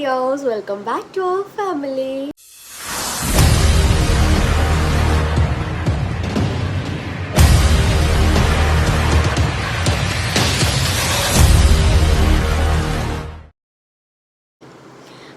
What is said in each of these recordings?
ഡിയോസ് welcome back to our family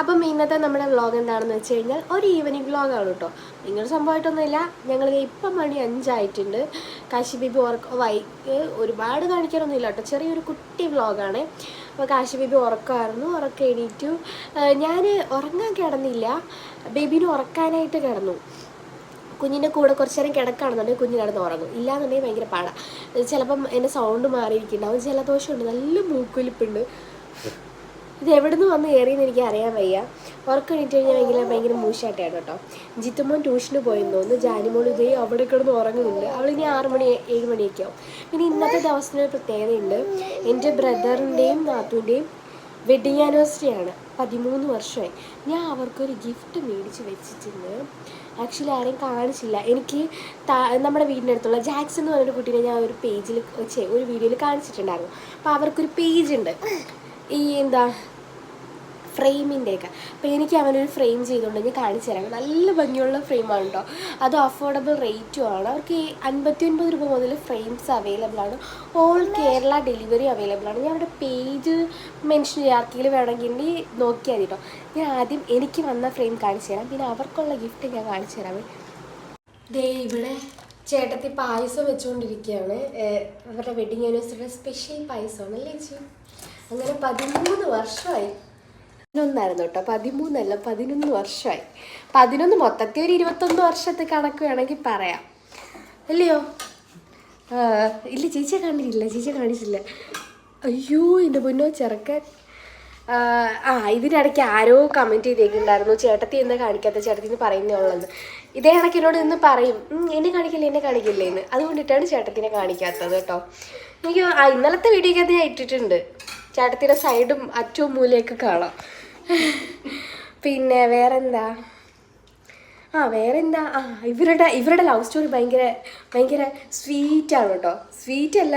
അപ്പം ഇന്നത്തെ നമ്മുടെ വ്ളോഗ് എന്താണെന്ന് വെച്ച് കഴിഞ്ഞാൽ ഒരു ഈവനിങ് വ്ളോഗാണ് കേട്ടോ. നിങ്ങൾ സംഭവമായിട്ടൊന്നുമില്ല. ഞങ്ങൾ ഇപ്പം മണി അഞ്ചായിട്ടുണ്ട്. കാശി ബേബി ഉറക്ക വൈക്ക് ഒരുപാട് കാണിക്കാനൊന്നുമില്ല കേട്ടോ. ചെറിയൊരു കുട്ടി വ്ളോഗാണ് അപ്പോൾ കാശി ബേബി ഉറക്കമായിരുന്നു ഉറക്കം എണീറ്റു. ഞാൻ ഉറങ്ങാൻ കിടന്നില്ല. ബേബിന് ഉറക്കാനായിട്ട് കിടന്നു. കുഞ്ഞിന്റെ കൂടെ കുറച്ച് നേരം കിടക്കുകയാണെന്നുണ്ടെങ്കിൽ കുഞ്ഞ് കിടന്ന് ഉറങ്ങും. ഇല്ലാന്നുണ്ടെങ്കിൽ ഭയങ്കര പാടാണ് ചിലപ്പം എന്റെ സൗണ്ട് മാറിയിരിക്കുന്നുണ്ടാവും ജലദോഷമുണ്ട്. നല്ല മൂക്കൊലിപ്പുണ്ട് ഇത് എവിടെ നിന്ന് വന്ന് കയറിയെന്ന് എനിക്ക് അറിയാൻ വയ്യ. ഉറക്കം എണീറ്റ് കഴിഞ്ഞാൽ ഭയങ്കര ഭയങ്കര മൂശായിട്ടാണ് കേട്ടോ. ജിത്തുമോൻ ട്യൂഷന് പോയെന്ന് തോന്നുന്നു. ജാനിമോൾ ഇതേ അവിടെ കിടന്ന് ഉറങ്ങുന്നുണ്ട്. അവൾ ഇനി ആറ് മണി ഏഴ് മണിയൊക്കെ ആവും. പിന്നെ ഇന്നത്തെ ദിവസത്തിന് ഒരു പ്രത്യേകതയുണ്ട്. എന്റെ ബ്രദറിന്റെയും നാത്തുവിന്റെയും വെഡിങ് ആനിവേഴ്സറിയാണ് പതിമൂന്ന് വർഷമായി. ഞാൻ അവർക്കൊരു ഗിഫ്റ്റ് മേടിച്ച് വെച്ചിട്ടുണ്ട് ആക്ച്വലി ആരെയും കാണിച്ചില്ല. എനിക്ക് നമ്മുടെ വീടിന്റെ അടുത്തുള്ള ജാക്സൺ എന്ന് പറഞ്ഞൊരു കുട്ടീനെ ഞാൻ ഒരു പേജിൽ ഒരു വീഡിയോയിൽ കാണിച്ചിട്ടുണ്ടായിരുന്നു. അപ്പോൾ അവർക്കൊരു പേജ് ഉണ്ട്. ഈ എന്താ ഫ്രെയിമിന്റെയൊക്കെ. അപ്പോൾ എനിക്ക് അവനൊരു ഫ്രെയിം ചെയ്തുകൊണ്ട് ഞാൻ കാണിച്ചു തരാം. നല്ല ഭംഗിയുള്ള ഫ്രെയിമാണ് കേട്ടോ. അത് അഫോർഡബിൾ റേറ്റും ആണ്. അവർക്ക് ഈ അൻപത്തി ഒൻപത് രൂപ മുതൽ ഫ്രെയിംസ് അവൈലബിൾ ആണ്. ഓൾ കേരള ഡെലിവറി അവൈലബിൾ ആണ്. ഞാൻ അവിടെ പേജ് മെൻഷൻ ചെയ്യാം. ആർക്കെങ്കിലും വേണമെങ്കിൽ നോക്കിയാൽ മതി കേട്ടോ. ഞാൻ ആദ്യം എനിക്ക് വന്ന ഫ്രെയിം കാണിച്ചു തരാം. പിന്നെ അവർക്കുള്ള ഗിഫ്റ്റ് ഞാൻ കാണിച്ചു തരാമേ ദേ ഇവിടെ ചേട്ടത്തി പായസം വെച്ചുകൊണ്ടിരിക്കുകയാണ്. അവരുടെ വെഡിങ് ആനിവേഴ്സറിയുടെ സ്പെഷ്യൽ പായസമാണ് അല്ലേ ചേച്ചി? അങ്ങനെ പതിമൂന്ന് വർഷമായി. പതിനൊന്നായിരുന്നു കേട്ടോ. പതിമൂന്നല്ല പതിനൊന്ന് വർഷമായി. പതിനൊന്ന് മൊത്തത്തിൽ ഒരു ഇരുപത്തൊന്ന് വർഷത്തെ കണക്ക് വേണമെങ്കിൽ പറയാം. അല്ലയോ? ഇല്ല ചേച്ചിയെ കണ്ടിട്ടില്ല ചേച്ചിയെ കാണിച്ചില്ല. അയ്യോ എന്റെ മുന്നോ ചെറുക്കൻ. ആ, ഇതിനിടയ്ക്ക് ആരോ കമന്റ് ചെയ്തേക്കുണ്ടായിരുന്നു ചേട്ടത്തി എന്താ കാണിക്കാത്ത? ചേട്ടത്തി എന്ന് പറയുന്നേ ഉള്ളത് ഇതേ കണക്ക് എന്നോട് ഇന്ന് പറയും. "ഉം, എന്നെ കാണിക്കില്ല എന്നെ കാണിക്കില്ലേ എന്ന് അതുകൊണ്ടിട്ടാണ് ചേട്ടത്തിനെ കാണിക്കാത്തത് കേട്ടോ. എനിക്ക് ആ ഇന്നലത്തെ വീഡിയോക്കകത്ത് ഞാൻ ഇട്ടിട്ടുണ്ട്. ചേട്ടത്തിയുടെ സൈഡും അറ്റവും മൂലയൊക്കെ കാണാം. പിന്നെ വേറെന്താ? ആ വേറെന്താ? ആ ഇവരുടെ ഇവരുടെ ലവ് സ്റ്റോറി ഭയങ്കര ഭയങ്കര സ്വീറ്റാണ് കേട്ടോ സ്വീറ്റ് അല്ല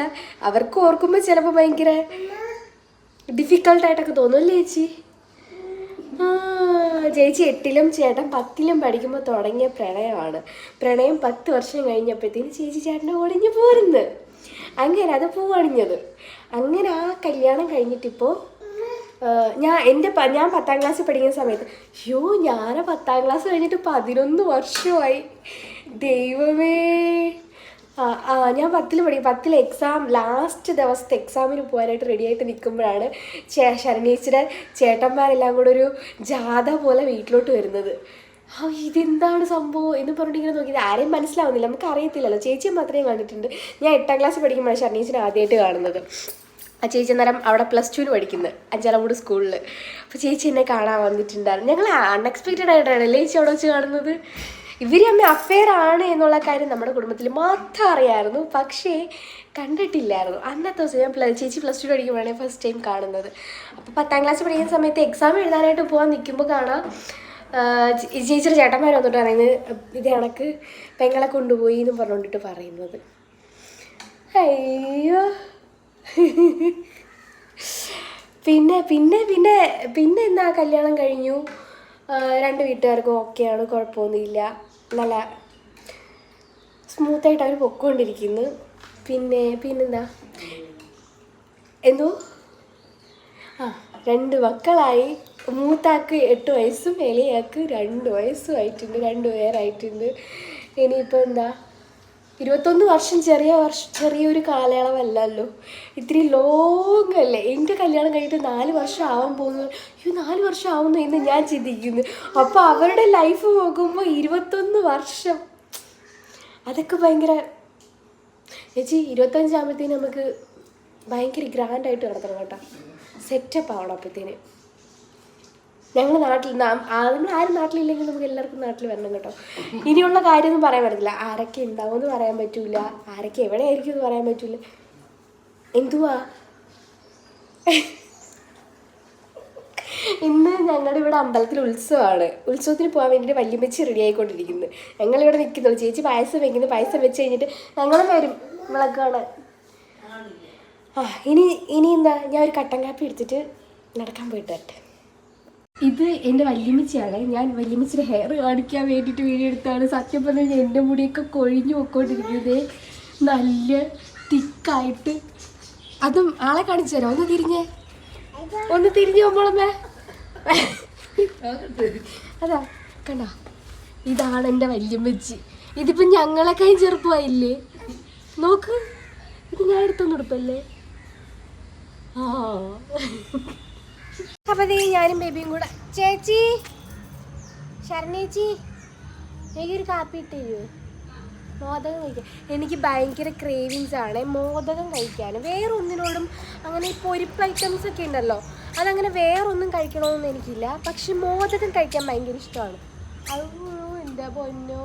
അവർക്ക് ഓർക്കുമ്പോൾ ചിലപ്പോൾ ഭയങ്കര ഡിഫിക്കൾട്ടായിട്ടൊക്കെ തോന്നും അല്ലേ ചേച്ചി? ചേച്ചി എട്ടിലും ചേട്ടൻ പത്തിലും പഠിക്കുമ്പോൾ തുടങ്ങിയ പ്രണയമാണ്. പ്രണയം പത്ത് വർഷം കഴിഞ്ഞപ്പോഴത്തേന് ചേച്ചി ചേട്ടനെ ഒടിഞ്ഞു പോരുന്നു. അങ്ങനെ അത് പൂവണിഞ്ഞത്. അങ്ങനെ ആ കല്യാണം കഴിഞ്ഞിട്ടിപ്പോൾ ഞാൻ എന്റെ ഞാൻ പത്താം ക്ലാസ് പഠിക്കുന്ന സമയത്ത് അയ്യോ ഞാൻ പത്താം ക്ലാസ് കഴിഞ്ഞിട്ട് പതിനൊന്ന് വർഷമായി. ദൈവമേ. ആ ഞാൻ പത്തിൽ പഠിക്കും പത്തിൽ എക്സാം ലാസ്റ്റ് ദിവസത്തെ എക്സാമിന് പോകാനായിട്ട് റെഡിയായിട്ട് നിൽക്കുമ്പോഴാണ് ചേ ശരണീശ്വരൻ ചേട്ടന്മാരെല്ലാം കൂടെ ഒരു ജാഥ പോലെ വീട്ടിലോട്ട് വരുന്നത്. ആ ഇതെന്താണ് സംഭവം എന്ന് പറഞ്ഞിട്ട് ഇങ്ങനെ നോക്കിയത്. ആരെയും മനസ്സിലാവുന്നില്ല. നമുക്ക് അറിയത്തില്ലല്ലോ ചേച്ചിയെ മാത്രമേ കണ്ടിട്ടുണ്ട്. ഞാൻ എട്ടാം ക്ലാസ് പഠിക്കുമ്പോഴാണ് ശരണീശ്വരൻ ആദ്യമായിട്ട് കാണുന്നത്. ആ ചേച്ചി അന്നേരം അവിടെ പ്ലസ് ടുവിന് പഠിക്കുന്നത് അഞ്ചാലമൂട് സ്കൂളിൽ അപ്പോൾ ചേച്ചി എന്നെ കാണാൻ വന്നിട്ടുണ്ടായിരുന്നു. ഞങ്ങൾ അൺഎക്സ്പെക്റ്റഡ് ആയിട്ടാണ് അല്ലേ ചേച്ചി അവിടെ വെച്ച് കാണുന്നത്? ഇവർ അമ്മ അഫെയർ ആണ് എന്നുള്ള കാര്യം നമ്മുടെ കുടുംബത്തിൽ മാത്രം അറിയായിരുന്നു. പക്ഷേ കണ്ടിട്ടില്ലായിരുന്നു. അന്നത്തെ ദിവസം ഞാൻ ചേച്ചി പ്ലസ് ടു പഠിക്കുമ്പോഴാണ് ഫസ്റ്റ് ടൈം കാണുന്നത്. അപ്പോൾ പത്താം ക്ലാസ് പഠിക്കുന്ന സമയത്ത് എക്സാം എഴുതാനായിട്ട് പോകാൻ നിൽക്കുമ്പോൾ കാണാം. ചേച്ചിയുടെ ചേട്ടന്മാർ വന്നിട്ട് പറയുന്നത് ഇത് കണക്ക് പെങ്ങളെ കൊണ്ടുപോയി എന്ന് പറഞ്ഞുകൊണ്ടിട്ട് പറയുന്നത്. അയ്യോ. പിന്നെ പിന്നെ പിന്നെ പിന്നെ എന്നാ കല്യാണം കഴിഞ്ഞു? രണ്ട് വീട്ടുകാർക്കും ഓക്കെയാണ് കുഴപ്പമൊന്നുമില്ല. നല്ല സ്മൂത്തായിട്ട് അവർ പൊക്കോണ്ടിരിക്കുന്നു. പിന്നെ പിന്നെന്താ? എന്തോ? ആ രണ്ട് മക്കളായി. മൂത്താക്ക് എട്ട് വയസ്സും ഇളയാക്ക് രണ്ട് വയസ്സും ആയിട്ടുണ്ട് രണ്ട് പേരായിട്ടുണ്ട്. ഇനിയിപ്പോൾ എന്താ? ഇരുപത്തൊന്ന് വർഷം ചെറിയ വർഷം ചെറിയൊരു കാലയളവല്ലല്ലോ. ഇത്തിരി ലോങ് അല്ലേ? എന്റെ കല്യാണം കഴിഞ്ഞിട്ട് നാല് വർഷം ആവാൻ പോകുന്നു. അയ്യോ നാല് വർഷം ആവുന്നു എന്ന് ഞാൻ ചിന്തിക്കുന്നു. അപ്പോൾ അവരുടെ ലൈഫ് നോക്കുമ്പോൾ ഇരുപത്തൊന്ന് വർഷം. അതൊക്കെ ഭയങ്കര ചേച്ചി ഇരുപത്തഞ്ചാകുമ്പോഴത്തേന് നമുക്ക് ഭയങ്കര ഗ്രാൻഡായിട്ട് നടത്തണം കേട്ടോ. സെറ്റപ്പ് ആവണം അപ്പോഴത്തേന്. ഞങ്ങൾ നാട്ടിൽ നമ്മൾ ആരും നാട്ടിലില്ലെങ്കിൽ നമുക്ക് എല്ലാവർക്കും നാട്ടിൽ വരണം കേട്ടോ. ഇനിയുള്ള കാര്യമൊന്നും പറയാൻ പറ്റില്ല ആരൊക്കെ ഉണ്ടാവും എന്ന് പറയാൻ പറ്റൂല. ആരൊക്കെ എവിടെ ആയിരിക്കും എന്ന് പറയാൻ പറ്റൂല. എന്തുവാ? ഇന്ന് ഞങ്ങളുടെ ഇവിടെ അമ്പലത്തിൽ ഉത്സവമാണ്. ഉത്സവത്തിന് പോകാൻ വേണ്ടിയിട്ട് വല്യമ്മച്ചി റെഡി ആയിക്കൊണ്ടിരിക്കുന്നത് ഞങ്ങളിവിടെ നിൽക്കുന്നുള്ളൂ ചേച്ചി പായസം വെക്കുന്നു. പായസം വെച്ച് കഴിഞ്ഞിട്ട് ഞങ്ങളും വരും. കാണാൻ. ആ ഇനി ഇനി എന്താ? ഞാൻ ഒരു കട്ടൻ കാപ്പി എടുത്തിട്ട് നടക്കാൻ പോയിട്ട് വരട്ടെ. ഇത് എന്റെ വല്യമ്മച്ചിയാണ്. ഞാൻ വല്യമ്മച്ചിയുടെ ഹെയർ കാണിക്കാൻ വേണ്ടിയിട്ട് വീഡിയോ എടുത്താണ്. സത്യം പറഞ്ഞാൽ എന്റെ മുടിയൊക്കെ കൊഴിഞ്ഞു പോയിക്കൊണ്ടിരിക്കുന്നത് നല്ല തിക്കായിട്ട്. അതും ആളെ കാണിച്ചു തരാം. ഒന്ന് തിരിഞ്ഞേ. ഒന്ന് തിരിഞ്ഞു പോകുമ്പോളമ്മേ അതാ കണ്ട? ഇതാണ് എന്റെ വല്യമ്മച്ചി. ഇതിപ്പോൾ ഞങ്ങളെ കൈ ചെറുപ്പമായില്ലേ? നോക്ക്. ഇത് ഞാൻ എടുത്തൊന്നും കൊടുപ്പല്ലേ ആ. അപ്പൊ ദേ ഞാനും ബേബിയും കൂടെ. ചേച്ചി ശരണേച്ചി എനിക്കൊരു കാപ്പി ഇട്ട് മോദകം കഴിക്കാൻ. എനിക്ക് ഭയങ്കര ക്രേവിങ്സ് ആണ്. മോദകം കഴിക്കാൻ. വേറെ ഒന്നിനോടും അങ്ങനെ ഈ പൊരിപ്പ് ഐറ്റംസ് ഒക്കെ ഉണ്ടല്ലോ അതങ്ങനെ വേറൊന്നും കഴിക്കണമെന്ന് എനിക്കില്ല. പക്ഷെ മോദകം കഴിക്കാൻ ഭയങ്കര ഇഷ്ടമാണ്. അയ്യോ എന്താ പൊന്നോ?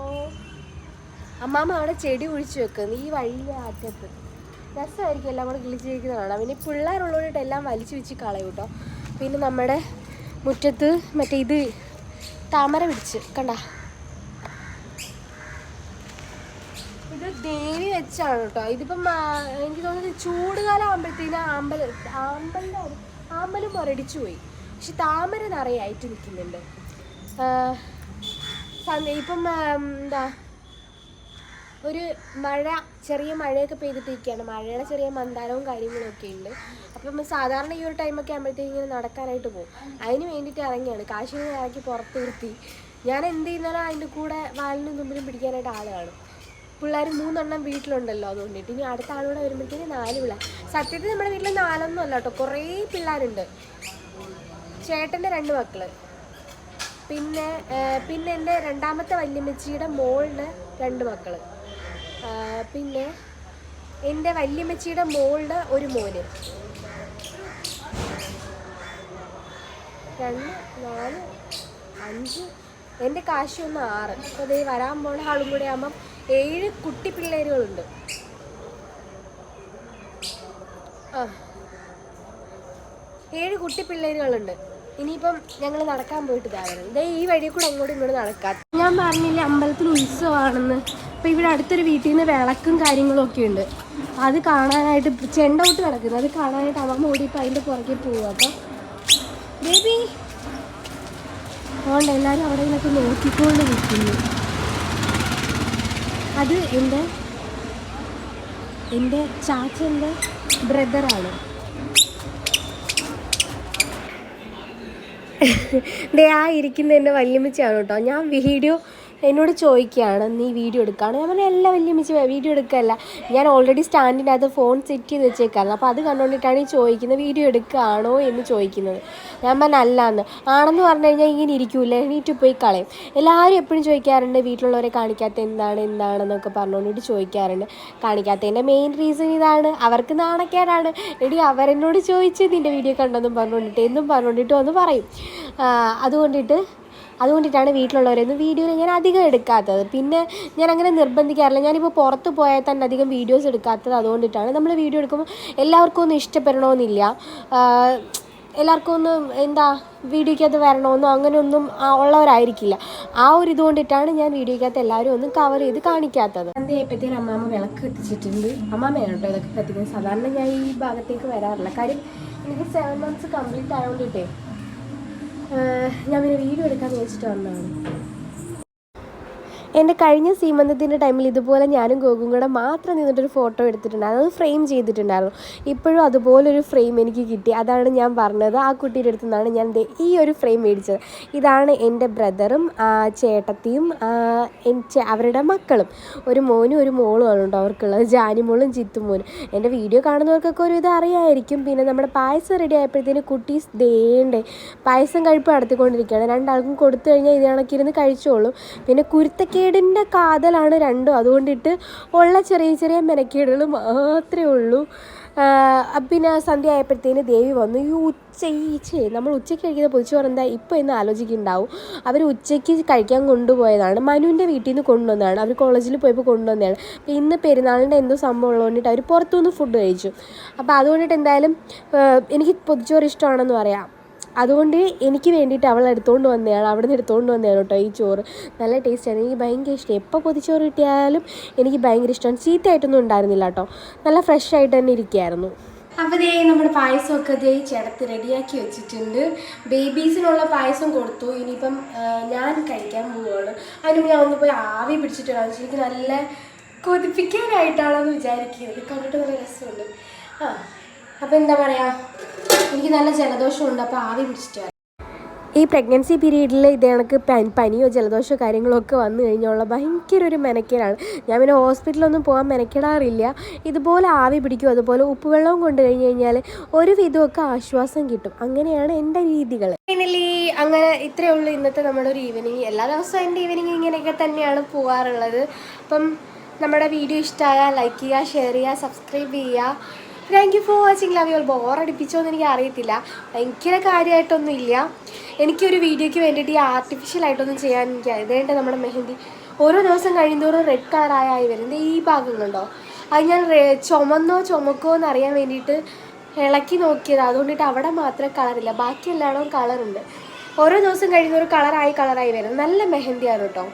അമ്മാമ്മ അവിടെ ചെടി ഒഴിച്ചു വെക്കുന്നു. ഈ വഴിയിലെ അറ്റത്ത് രസമായിരിക്കും എല്ലാം കൂടെ കിളിച്ചിരിക്കുന്നതാണ്. പിന്നെ ഈ എല്ലാം വലിച്ചു വെച്ച് കളയും കേട്ടോ. പിന്നെ നമ്മുടെ മുറ്റത്ത് മറ്റേ ഇത് താമര പിടിച്ച് കണ്ട? ഇത് ദേവി വെച്ചാണ് കേട്ടോ. ഇതിപ്പം എനിക്ക് തോന്നുന്നത് ചൂടുകാലം ആകുമ്പോഴത്തേന് ആമ്പൽ ആമ്പലിന്റെ ആമ്പലും മുരടിച്ചു പോയി. പക്ഷെ താമര നിറയായിട്ട് നിൽക്കുന്നുണ്ട്. ഇപ്പം എന്താ ഒരു മഴ ചെറിയ മഴയൊക്കെ പെയ്തിട്ടിരിക്കുകയാണ്. മഴയുടെ ചെറിയ മന്ദാരവും കാര്യങ്ങളും ഒക്കെ ഉണ്ട്. അപ്പം സാധാരണ ഈ ഒരു ടൈമൊക്കെ ആകുമ്പോഴത്തേക്ക് ഇങ്ങനെ നടക്കാനായിട്ട് പോകും. അതിന് വേണ്ടിയിട്ട് ഇറങ്ങിയാണ്. കാശിനെ ഇറക്കി പുറത്ത് നിർത്തി. ഞാൻ എന്ത് ചെയ്യുന്നാലും അതിന്റെ കൂടെ വാലിനും തുമ്പിലും പിടിക്കാനായിട്ട് ആൾ കാണും. പിള്ളേർ മൂന്നെണ്ണം വീട്ടിലുണ്ടല്ലോ അതുകൊണ്ടിട്ട്. ഇനി അടുത്ത ആളൂടെ വരുമ്പോഴത്തേക്ക് നാല് പിള്ളേർ സത്യത്തിൽ നമ്മുടെ വീട്ടിൽ നാലൊന്നും അല്ല കേട്ടോ. കുറേ പിള്ളേരുണ്ട്. ചേട്ടന്റെ രണ്ട് മക്കൾ. പിന്നെ പിന്നെ എന്റെ രണ്ടാമത്തെ വല്യമ്മച്ചിയുടെ മോളിന് രണ്ട് മക്കൾ. പിന്നെ എന്റെ വല്യമ്മച്ചിയുടെ മോളുടെ ഒരു മോന്. രണ്ട് നാല് അഞ്ച് എന്റെ കാശി ഒന്ന് ആറ്. അപ്പോൾ ദേ വരാൻ പോണ ആളും കൂടെ ആകുമ്പം ഏഴ് കുട്ടി പിള്ളേരുകളുണ്ട്. ആ ഏഴ് കുട്ടി പിള്ളേരുകളുണ്ട്. ഇനിയിപ്പം ഞങ്ങൾ നടക്കാൻ പോയിട്ട് ഇതാകണം ഇതേ ഈ വഴി കൂടെ അങ്ങോട്ടും ഇങ്ങോട്ട് നടക്കാം. ഞാൻ പറഞ്ഞില്ല അമ്പലത്തിൽ ഉത്സവമാണെന്ന് അപ്പം ഇവിടെ അടുത്തൊരു വീട്ടിൽ നിന്ന് വിളക്കും കാര്യങ്ങളും ഒക്കെ ഉണ്ട്. അത് കാണാനായിട്ട് ചെണ്ടൗട്ട് കിടക്കുന്നത് അത് കാണാനായിട്ട് അമ്മ ഓടിയപ്പോൾ അതിന്റെ പുറകെ പോവുക അപ്പം ബേബി അതുകൊണ്ട് എല്ലാവരും അവിടെ നിന്നൊക്കെ നോക്കിക്കൊണ്ട് നിൽക്കുന്നു. അത് എന്റെ എന്റെ ചാച്ചന്റെ ബ്രദറാണ്. ദേ ആ ഇരിക്കുന്ന എന്റെ വല്യമ്മച്ചാണ് കേട്ടോ. ഞാൻ വീഡിയോ എന്നോട് ചോദിക്കുകയാണ് നീ വീഡിയോ എടുക്കുകയാണ് ഞാൻ എല്ലാം എല്ലാ മിച്ച വീഡിയോ എടുക്കുകയല്ല ഞാൻ ഓൾറെഡി സ്റ്റാൻഡിന്റെ അത് ഫോൺ സെറ്റ് ചെയ്ത് വെച്ചേക്കായിരുന്നു. അപ്പോൾ അത് കണ്ടുകൊണ്ടിട്ടാണ് ഈ ചോദിക്കുന്നത് വീഡിയോ എടുക്കുകയാണോ എന്ന് ചോദിക്കുന്നത്. ഞാൻ പറഞ്ഞ അല്ലാന്ന്. ആണെന്ന് പറഞ്ഞു കഴിഞ്ഞാൽ ഇങ്ങനെ ഇരിക്കൂല എണീറ്റ് പോയി കളയും. എല്ലാവരും എപ്പോഴും ചോദിക്കാറുണ്ട് വീട്ടിലുള്ളവരെ കാണിക്കാത്ത എന്താണ് എന്താണെന്നൊക്കെ പറഞ്ഞുകൊണ്ടിട്ട് ചോദിക്കാറുണ്ട്. കാണിക്കാത്തതിന്റെ മെയിൻ റീസൺ ഇതാണ്. അവർക്ക് നാണക്കേടാണ്. എടി അവരെന്നോട് ചോദിച്ച് നിന്റെ വീഡിയോ കണ്ടെന്നും പറഞ്ഞുകൊണ്ടിട്ട് എന്നും പറഞ്ഞുകൊണ്ടിട്ട് ഒന്ന് പറയും. അതുകൊണ്ടിട്ട് അതുകൊണ്ടിട്ടാണ് വീട്ടിലുള്ളവരൊന്നും വീഡിയോയിൽ ഞാൻ അധികം എടുക്കാത്തത്. പിന്നെ ഞാൻ അങ്ങനെ നിർബന്ധിക്കാറില്ല. ഞാനിപ്പോൾ പുറത്ത് പോയാൽ തന്നെ അധികം വീഡിയോസ് എടുക്കാത്തത് അതുകൊണ്ടിട്ടാണ്. നമ്മൾ വീഡിയോ എടുക്കുമ്പോൾ എല്ലാവർക്കും ഒന്നും ഇഷ്ടപ്പെടണമെന്നില്ല എല്ലാവർക്കും ഒന്നും എന്താ വീഡിയോയ്ക്കകത്ത് വരണമെന്നോ അങ്ങനെയൊന്നും ഉള്ളവരായിരിക്കില്ല. ആ ഒരു ഇതുകൊണ്ടിട്ടാണ് ഞാൻ വീഡിയോയ്ക്കകത്ത് എല്ലാവരും ഒന്നും കവർ ചെയ്ത് കാണിക്കാത്തത്. സന്ധ്യയായപ്പോഴത്തേനും അമ്മാമ്മ വിളക്ക് കത്തിച്ചിട്ടുണ്ട്. അമ്മാമ്മയാണ് കേട്ടോ ഇതൊക്കെ കത്തിക്കുന്നത്? സാധാരണ ഞാൻ ഈ ഭാഗത്തേക്ക് വരാറില്ല. കാര്യം എനിക്ക് സെവൻ മന്ത്സ് കംപ്ലീറ്റ് ആയതുകൊണ്ടിട്ടേ ഞാൻ പിന്നെ വീഡിയോ എടുക്കാമെന്ന് വെച്ചിട്ട് വന്നതാണ്. എന്റെ കഴിഞ്ഞ സീമന്തത്തിന്റെ ടൈമിൽ ഇതുപോലെ ഞാനും ഗോകും കൂടെ മാത്രം നിന്നിട്ടൊരു ഫോട്ടോ എടുത്തിട്ടുണ്ടായിരുന്നു. അത് ഫ്രെയിം ചെയ്തിട്ടുണ്ടായിരുന്നു. ഇപ്പോഴും അതുപോലൊരു ഫ്രെയിം എനിക്ക് കിട്ടി. അതാണ് ഞാൻ പറഞ്ഞത്. ആ കുട്ടിയുടെ അടുത്തു നിന്നാണ് ഞാൻ ഈ ഒരു ഫ്രെയിം മേടിച്ചത്. ഇതാണ് എന്റെ ബ്രദറും ചേട്ടത്തിയും അവരുടെ മക്കളും. ഒരു മോനും ഒരു മോളും ആണ് കേട്ടോ അവർക്കുള്ളത്. ജാനിമോളും ചിത്തുമോനും എന്റെ വീഡിയോ കാണുന്നവർക്കൊക്കെ ഒരു ഇത് അറിയായിരിക്കും. പിന്നെ നമ്മുടെ പായസം റെഡി ആയപ്പോഴത്തേന് കുട്ടീസ് ദേണ്ടേ പായസം കഴിപ്പ് നടത്തിക്കൊണ്ടിരിക്കുകയാണ്. രണ്ടാൾക്കും കൊടുത്തു കഴിഞ്ഞാൽ ഇത് കണക്കിരുന്ന് കഴിച്ചോളും. പിന്നെ കുരുത്തക്കേടിന്റെ കാതലാണ് രണ്ടും. അതുകൊണ്ടിട്ട് ഉള്ള ചെറിയ ചെറിയ മെനക്കേടുകൾ മാത്രമേ ഉള്ളൂ. പിന്നെ സന്ധ്യ ആയപ്പോഴത്തേന് ദേവി വന്നു. ഈ ഉച്ച ഈച്ചേ നമ്മൾ ഉച്ചയ്ക്ക് കഴിക്കുന്ന പൊതിച്ചോറ് എന്താ ഇപ്പോൾ ഇന്ന് ആലോചിക്കുന്നുണ്ടാവും. അവർ ഉച്ചയ്ക്ക് കഴിക്കാൻ കൊണ്ടുപോയതാണ്. മനുവിന്റെ വീട്ടിൽ നിന്ന് കൊണ്ടുവന്നതാണ്. അവർ കോളേജിൽ പോയപ്പോൾ കൊണ്ടുവന്നതാണ്. അപ്പോൾ ഇന്ന് പെരുന്നാളിന്റെ എന്തോ സംഭവം ഉള്ളതുകൊണ്ടിട്ട് അവർ പുറത്തുനിന്ന് ഫുഡ് കഴിച്ചു. അപ്പോൾ അതുകൊണ്ടിട്ട് എന്തായാലും എനിക്ക് പൊതിച്ചോറ് ഇഷ്ടമാണെന്ന് പറയാം. അതുകൊണ്ട് എനിക്ക് വേണ്ടിയിട്ട് അവൾ എടുത്തുകൊണ്ട് വന്നതാണ് അവിടെ നിന്ന് എടുത്തുകൊണ്ട് വന്നതാണ് കേട്ടോ ഈ ചോറ്. നല്ല ടേസ്റ്റാണ് എനിക്ക് ഭയങ്കര ഇഷ്ടം. എപ്പോൾ പൊതിച്ചോറ് കിട്ടിയാലും എനിക്ക് ഭയങ്കര ഇഷ്ടമാണ് ചീത്തയായിട്ടൊന്നും ഉണ്ടായിരുന്നില്ല കേട്ടോ. നല്ല ഫ്രഷ് ആയിട്ട് തന്നെ ഇരിക്കുകയായിരുന്നു. അപ്പോൾ ദേ നമ്മുടെ പായസമൊക്കെ ദേ ചേർത്ത് റെഡിയാക്കി വെച്ചിട്ടുണ്ട്. ബേബീസിനുള്ള പായസം കൊടുത്തു. ഇനിയിപ്പം ഞാൻ കഴിക്കാൻ പോവുകയാണ് അതിന് ഞാൻ ഒന്ന് പോയി ആവി പിടിച്ചിട്ട് വരാം എനിക്ക് നല്ല കൊതിപ്പിക്കാനായിട്ടാണെന്ന് വിചാരിക്കുന്നത് കണ്ടിട്ട് നല്ല രസമുണ്ട്. ആ അപ്പോൾ എന്താ പറയുക എനിക്ക് നല്ല ജലദോഷമുണ്ട് അപ്പോൾ ആവി പിടിച്ചിട്ട് ഈ പ്രഗ്നൻസി പീരീഡിൽ ഇത് കണക്ക് പനി പനിയോ ജലദോഷമോ കാര്യങ്ങളോ ഒക്കെ വന്നു കഴിഞ്ഞുള്ള ഭയങ്കര ഒരു മെനക്കേടാണ്. ഞാൻ പിന്നെ ഹോസ്പിറ്റലൊന്നും പോകാൻ മെനക്കെടാറില്ല. ഇതുപോലെ ആവി പിടിക്കും അതുപോലെ ഉപ്പുവെള്ളവും കൊണ്ട് കഴിഞ്ഞ് കഴിഞ്ഞാൽ ഒരു വിധമൊക്കെ ആശ്വാസം കിട്ടും. അങ്ങനെയാണ് എന്റെ രീതികൾ ഫൈനലി അങ്ങനെ ഇത്രയേ ഉള്ളൂ ഇന്നത്തെ നമ്മുടെ ഒരു ഈവനിങ് എല്ലാ ദിവസവും എന്റെ ഈവനിങ് ഇങ്ങനെയൊക്കെ തന്നെയാണ് പോകാറുള്ളത് അപ്പം നമ്മുടെ വീഡിയോ ഇഷ്ടമായാൽ ലൈക്ക് ചെയ്യുക ഷെയർ ചെയ്യുക സബ്സ്ക്രൈബ് ചെയ്യുക. Thank you for watching love your ബോറടിപ്പിച്ചോ എന്ന് എനിക്ക് അറിയത്തില്ല. ഭയങ്കര കാര്യമായിട്ടൊന്നും ഇല്ല. എനിക്കൊരു വീഡിയോയ്ക്ക് വേണ്ടിയിട്ട് ഈ ആർട്ടിഫിഷ്യൽ ആയിട്ടൊന്നും ചെയ്യാൻ എനിക്ക് ഇതേണ്ട നമ്മുടെ മെഹന്തി. ഓരോ ദിവസം കഴിയുന്തോറും റെഡ് കളറായി വരുന്നത് ഈ ഭാഗങ്ങളുണ്ടോ? അത് ഞാൻ ചുമന്നോ ചുമക്കോ എന്ന് അറിയാൻ വേണ്ടിയിട്ട് ഇളക്കി നോക്കിയത്. അതുകൊണ്ടിട്ട് അവിടെ മാത്രമേ കളറില്ല ബാക്കി എല്ലായിടവും കളറുണ്ട് ഓരോ ദിവസം കഴിയുന്നൊരു കളറായി കളറായി വരും നല്ല മെഹന്തിയാണ് കേട്ടോ.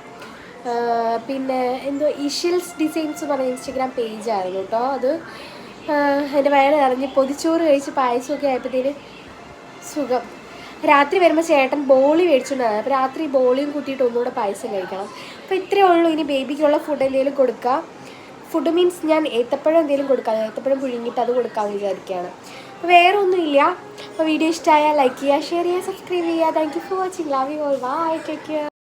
പിന്നെ എന്തോ ഇഷ്യൽസ് ഡിസൈൻസ് പറഞ്ഞ ഇൻസ്റ്റഗ്രാം പേജായിരുന്നു കേട്ടോ അത്. എന്റെ വയറ് നിറഞ്ഞ് പൊതിച്ചോറ് കഴിച്ച് പായസമൊക്കെ ആയപ്പോഴത്തേന് സുഖം. രാത്രി വരുമ്പോൾ ചേട്ടൻ ബോളി മേടിച്ചുകൊണ്ടാണ് അപ്പോൾ രാത്രി ബോളിയും കൂട്ടിയിട്ട് ഒന്നുകൂടെ പായസം കഴിക്കണം. അപ്പോൾ ഇത്രയേ ഉള്ളൂ. ഇനി ബേബിക്കുള്ള ഫുഡ് എന്തെങ്കിലും കൊടുക്കുക ഫുഡ് മീൻസ് ഞാൻ ഏത്തപ്പഴം എന്തെങ്കിലും കൊടുക്കാം. ഏത്തപ്പഴം പുഴുങ്ങിയിട്ട് അത് കൊടുക്കാമെന്ന് വിചാരിക്കുകയാണ് അപ്പോൾ വേറെ ഒന്നുമില്ല അപ്പോൾ വീഡിയോ ഇഷ്ടമായാൽ ലൈക്ക് ചെയ്യുക ഷെയർ ചെയ്യുക സബ്സ്ക്രൈബ് ചെയ്യുക. Thank you for watching love you all bye take